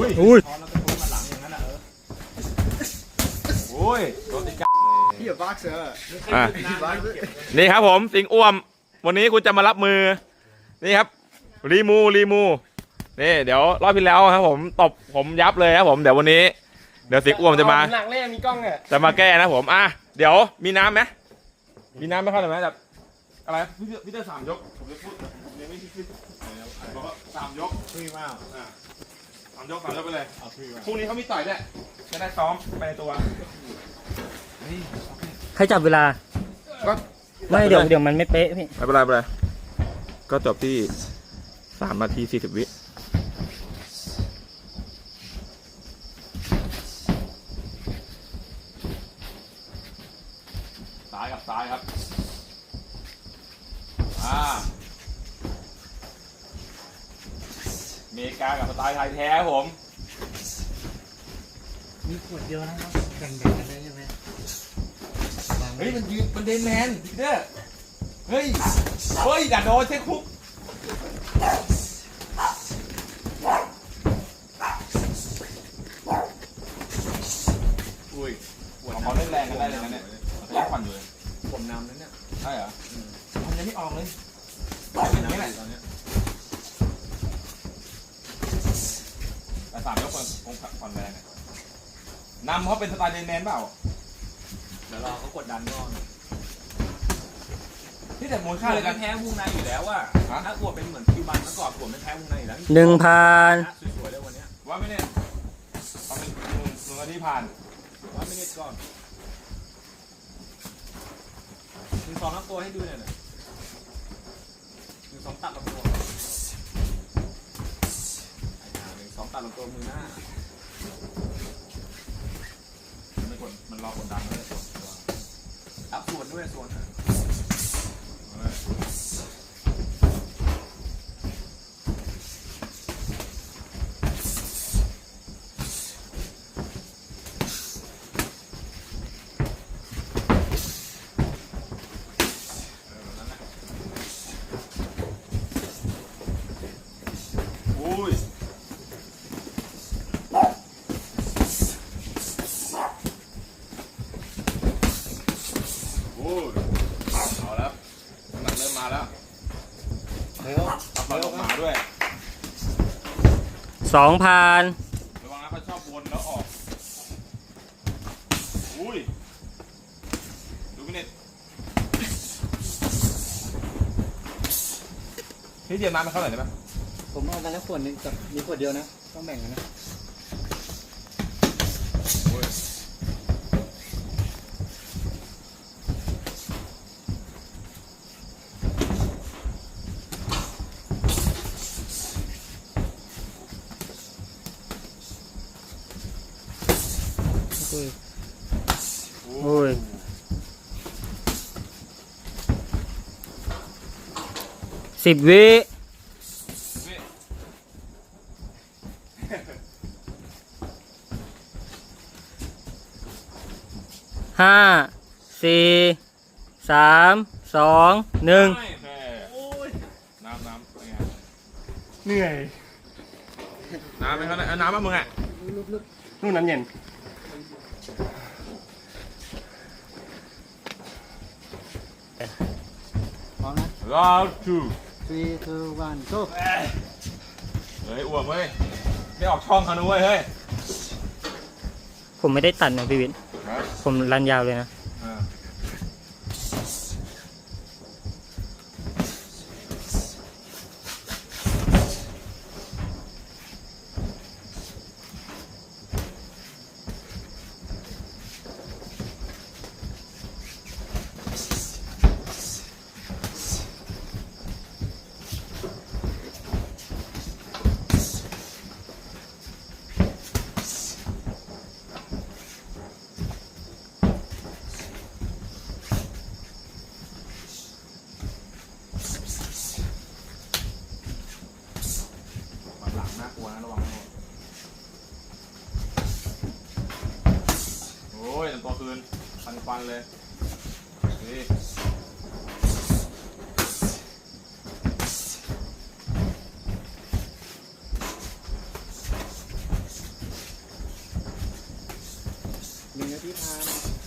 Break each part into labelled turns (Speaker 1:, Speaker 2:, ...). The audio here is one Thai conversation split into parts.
Speaker 1: อุ้ย
Speaker 2: อุ้ย
Speaker 3: พอเราตะโกนมาหลังอย่างนั้นอะเออ
Speaker 1: โอ้ยโดนติดกะ
Speaker 4: พี่อย่าบ้าเสือ
Speaker 1: อะ
Speaker 3: น้ำมันเก็บ
Speaker 1: นี่ครับผมสิงห์อ้วม วันนี้คุณจะมารับมือ นี่ครับ รีมูรีมู นี่เดี๋ยวรอบที่แล้วครับผมตบผมยับเลยครับผมเดี๋ยววันนี้ เดี๋ยวสิงห์อ้วมจะมา
Speaker 2: หนักเลยมีกล้องเนี่ย
Speaker 1: จะมาแก้นะผมอะเดี๋ยวมีน้ำไหมมีน้ำไหมครับหน่อยไหมแบบอะไรพี่เตอร์พี่เตอร์สามยกผมจะพูดผมยังไม่คิดบอกว่าสามยก
Speaker 4: ฟรีมาก
Speaker 1: อะสามยกสามยกไปเลย
Speaker 4: เอาฟรีมาก
Speaker 1: พรุ่งนี้เขามีต่อยด้วยจะได้ซ้อมไปในตัว
Speaker 2: ใครจับเวลา
Speaker 1: ก็
Speaker 2: ไม่เดี๋ยวเดี๋ยวมันไม่เป๊ะพี่
Speaker 1: ไม่เป็นไรไม่เป็นไรก็จบที่สามนาทีสี่สิบวิซ้ายกับซ้ายครับ อ่าอเมริกากับสไตล์ไทย แท้ครับผม
Speaker 4: มีขวดเดียวนะครับแบ่งๆกันได้ใช่ไหม
Speaker 1: เฮ้ยมันยืนมันเดนแมนพีเตอร์เฮ้ย เฮ้ยอย่าโดนเช็คคุก
Speaker 4: อุ้ย
Speaker 1: ของเขาเล่นแรงกันได้เลยนะเนี่ยเขายังผ่อนอยู่เลย
Speaker 4: ผมนำนั้นเนี่ย
Speaker 1: ใช่เหรอมันยังไม่ออกเลย
Speaker 4: น้ำไหลตอนเนี้ย
Speaker 1: แต่ สามยกคนคงผ่อนแรงอะนำเขาเป็นสไตล์เดนแมนเปล่า
Speaker 3: เดี๋ยวรอเขากดดันก่อน
Speaker 1: ที่แต่มูล
Speaker 3: ข้า
Speaker 1: ค่า
Speaker 3: เล
Speaker 1: เลยย
Speaker 3: กั
Speaker 1: กันน
Speaker 3: แพ้วงในอยู่แล้วอะ
Speaker 1: ฮะ
Speaker 3: ถ้าอวดเป็นเหมือนคิวบันเมื่อก่อนอวดไม่แพ้วงในอยู่แล้ว
Speaker 2: หนึ่งพัน
Speaker 3: สวยๆเลยวันเนี้ย
Speaker 1: ว่าไม่เนี่ยตอนนี้หนึ่งหนึ่งนาทีผ่าน
Speaker 3: ว่าไม่เน็ตก่อนหนึ่งสองนับตัวให้ดูหน่อยหน่อยหนึ่งสองตัดลำตัวไอ้ห่าหนึ่งสอง ตัดลำตัวมือหน้า
Speaker 1: มันไม่กดมันรอกดดันเลย
Speaker 3: อัพส่วนด้วยส่วนอะ
Speaker 1: อ้ยเอาแล้วน้ำหนักเริ่มมาแล้ว
Speaker 4: เฮ้ย
Speaker 1: เอาปลาลงมาด้วย
Speaker 2: สองพัน
Speaker 1: ระวังนะเขาชอบวนแล้วออก อุ้ย ดูมินิทพี่เดียมน้ำมาเท่าไหร่ได้ไหม
Speaker 4: ผมเอาไปแล้วขวดหนึงกับมีขวดเดียวนะ ต้องแบ่งกันนะ
Speaker 2: โอ้ยสิบวิ
Speaker 1: นี่
Speaker 2: ห้าสี่สามสองหนึ่ง
Speaker 1: ไม่แม่น้ำน้ำเป็นไง
Speaker 2: เหนื่อย
Speaker 1: น้ำเป็นเท่าไหร่เอาน้ำมามึงอะ
Speaker 2: นู่นน้ำเย็น
Speaker 4: พร้อมนะ
Speaker 1: รอจู
Speaker 4: three two one go
Speaker 1: เฮ้ยอ้วกเว้ยไม่ออกช่องเขานะเว้ยเฮ้ย
Speaker 2: ผมไม่ได้ตัดนะพี่วิน ผมรันยาวเลยนะั
Speaker 1: วนะระวังโอ้ยหนึ่งตัวคืนฟันฟันเลยนี่หนึ่าทีพา
Speaker 4: น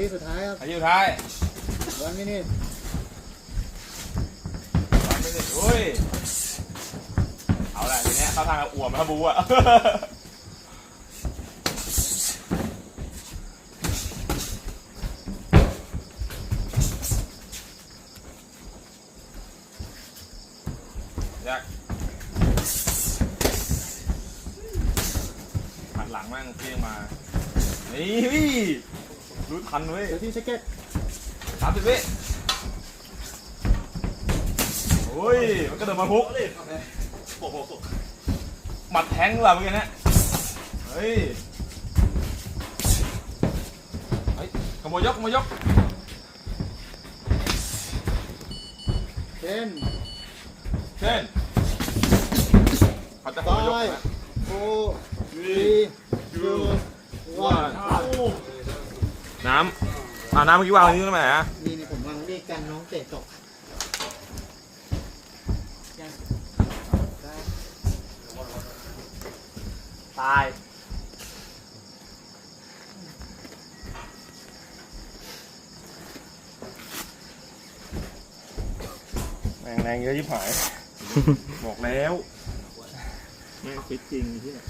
Speaker 4: ทีสุดท้ายครับ
Speaker 1: อายุท้าย
Speaker 4: วันมินิท
Speaker 1: วันไม่ได้โอ้ย เอาละทีเนี้ยเข้าทางกับอ่วมครับบูอะอยากหันหลังแม่งเพียงมา นี่รู้ ทันเว้ย
Speaker 4: เดี๋ยวที่สเก็ต
Speaker 1: สามสิบวิโอ้ย มันก็เดินมาฮุกหมัดแทงเหรอเมื่อกี้เนี่ยเฮ้ย เฮ้ยขโมยยกขโมยยก
Speaker 4: เทน
Speaker 1: เช่นเขาจะข
Speaker 4: ไฟ
Speaker 1: โมยยกนะ
Speaker 4: โฟรีทูวัน
Speaker 1: น้ำอ่าน้ำเมื่อกี้วางไว้ที่ตรงไหนอะ
Speaker 4: นี่นี่ผมวางเรียกกันน้องเตะตก
Speaker 2: ตาย
Speaker 1: แรงแรงเยอะชิบหาย บอกแล้วแม่งฟิตจริงที่เนี่ย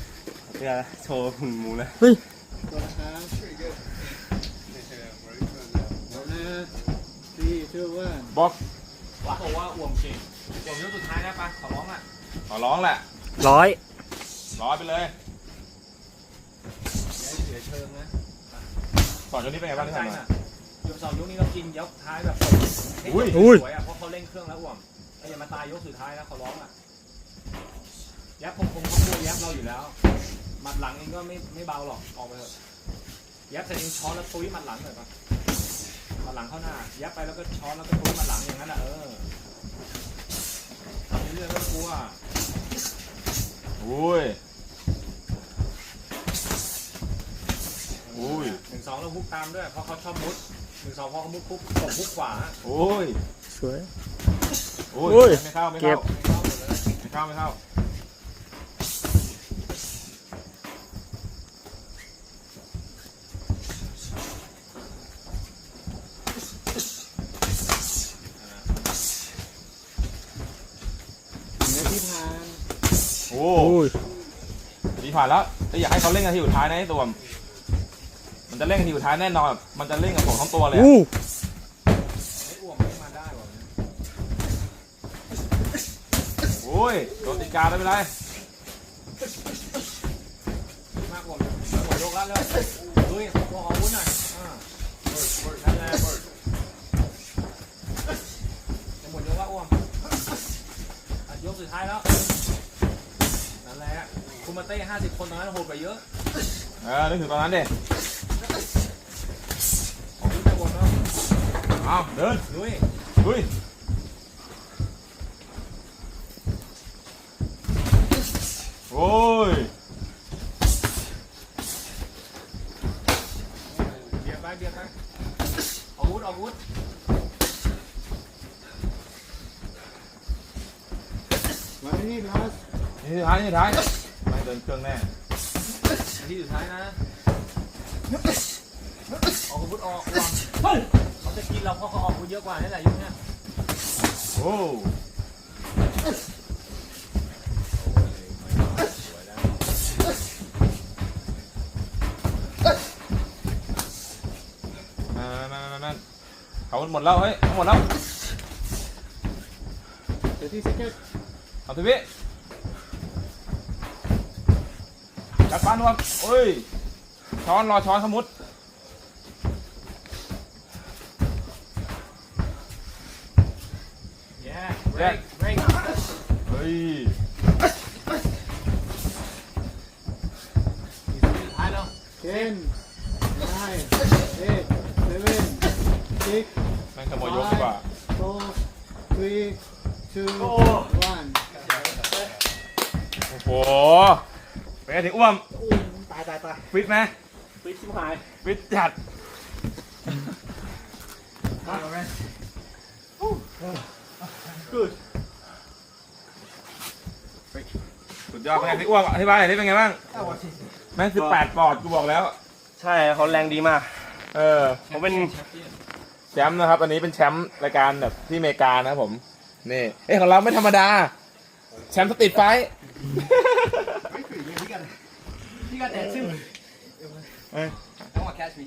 Speaker 1: เพื่อโชว์หุ่นหมูเลย
Speaker 4: ตัวนะครับเอานะ สี่ทูวัน
Speaker 1: บอก
Speaker 3: ว่าบอกว่าอ่วมเก่งอ่วมยกสุดท้ายนะปะขอร้องอะ
Speaker 1: ขอร้องแหละ
Speaker 2: ร้อย
Speaker 1: ร้อยไปเลย
Speaker 3: อย่าให้เสียเชิงนะ
Speaker 1: สอนจนนี้เป็นไงบ้างที่
Speaker 3: ใจ
Speaker 1: ทำมา
Speaker 3: น่ะยกสองยกนี้เรากินยกท้ายแบบให้
Speaker 1: อุ้ย
Speaker 3: สวยอะเพราะเขาเร่งเครื่องแล้วอ่วมแล้วอย่ามาตายยกสุดท้ายนะขอร้องอะยับคงคงเขากลัวยับเราอยู่แล้วหมัดหลังเองก็ไม่ไม่เบาหรอกออกไปเถอะยับแต่เองช้อนแล้วตุ้ยหมัดหลังหน่อยปะ หมัดหลังเข้าหน้า ยับไปแล้วก็ช้อนแล้วก็ตุ้ยหมัดหลังอย่างนั้นอะเออทำเรื่อยๆไม่กลัว
Speaker 1: อุ้ย อุ้ย
Speaker 3: หนึ่งสองแล้วฮุกตามด้วยเพราะเขาชอบมุดหนึ่งสองพอเขามุดปุ๊บตบฮุกขวา
Speaker 1: โอ้ย
Speaker 2: สวย
Speaker 1: โอ้ย
Speaker 2: อุ้ย
Speaker 1: ไม่เข้าไม่
Speaker 2: เก็
Speaker 1: เข้า
Speaker 2: บ
Speaker 3: ไม่เข้าหมดเลย
Speaker 1: ไม่เข้าไม่เข้า
Speaker 4: หนึ่งนาทีผ่าน
Speaker 1: โอ้
Speaker 2: อุ้ย
Speaker 1: ดี ผ่านแล้วแต่อยากให้เขาเล่นกันที่สุดท้ายนะไอ้ตัวมันจะเล่นกันที่สุดท้ายแน่นอนมันจะเล่นกับผมทั้งตัวเลยอะ
Speaker 2: อู้
Speaker 3: ไม่อ้วมไม่มาได้หรอก
Speaker 1: โอ้ยโดนติดกาได้ไม่เป็นไร
Speaker 3: มากกว่าหมดยกแล้วเลยลุยพวกอาวุธหน่อยอ่านั่นแหละจะหมดยกแล้วอ้วมอะยกสุดท้ายแล้วนั่นแหละ คุณมาเต้ห้าสิบคนตอนนั้นโหดกว่าเยอะ
Speaker 1: เออนึกถึงตอนนั้นดิ
Speaker 3: ของคุณจะหมดแล้ว
Speaker 1: เอาเดิน
Speaker 3: ลุย
Speaker 1: ลุยโอ้ย
Speaker 3: เบียดไปเบียดไปอาวุธอาวุธ
Speaker 4: วันมินิทลาส
Speaker 1: นี่สุดท้ายนี่สุดท้าย ไม่เดินเครื่องแน่
Speaker 3: นาทีสุดท้ายนะออกอาวุธออกวางเขาจะกินเราเพราะเขาออกอาวุธเยอะกว่านี่แหละยุคเนี้ย
Speaker 1: โอ้นั่นนั่นนั่นนั่นเขาหมดแล้วเฮ้ยเขาหมดแล้ว
Speaker 4: เดี๋ยวที่สเก็ต
Speaker 1: เอาทีวี จัดปานวมโอ้ย ช้อนรอช้อนสมุด
Speaker 3: แย่เร่งเร่ง
Speaker 1: เฮ้ย
Speaker 3: สุดท้ายแล้ว
Speaker 4: เทนไนน์เอ็ดเซเว่นซิก
Speaker 1: แม่งขโมยยกดีกว่า
Speaker 4: โฟร์ทรีทูวัน
Speaker 1: โอ้โห เป็นไงถึงอ้วม
Speaker 4: ตายตายตาย
Speaker 1: ฟิตไหม
Speaker 3: ฟิฟิตชิบหาย
Speaker 1: ฟิตจัดสุดยอดเป็นไงพี่อ้วกอธิบายหน่อยนี่เป็นไงบ้างแม่งสิบแปดปอดกูบอกแล้ว
Speaker 5: ใช่เขาแรงดีมาก
Speaker 1: เออ
Speaker 5: ผมเป็น
Speaker 1: แชมป์นะครับ อันนี้เป็นแชมป์รายการแบบที่อเมริกานะครับผม นี่ เอ้ยของเราไม่ธรรมดา แชมป์สตรีทไฟท์
Speaker 5: พี่ก็แต่ซึ่ง
Speaker 3: ต้องมาแคชมี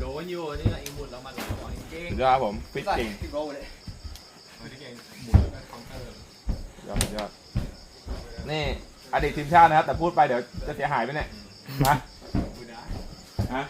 Speaker 3: โดนอยู่นี่แหละเองหมุนแล้วมันหลังเก่ง
Speaker 1: สุดยอดครับผมฟิตจริง
Speaker 5: พี่โรเลย
Speaker 3: ที่เก่งหมุนแล้วคอนเตอร์
Speaker 1: ยอดสุดยอดนี่อดีตทีมชาตินะครับ แต่พูดไปเดี๋ยวจะเสียหายไปเนี่ยมา
Speaker 3: กูได้
Speaker 1: ฮะ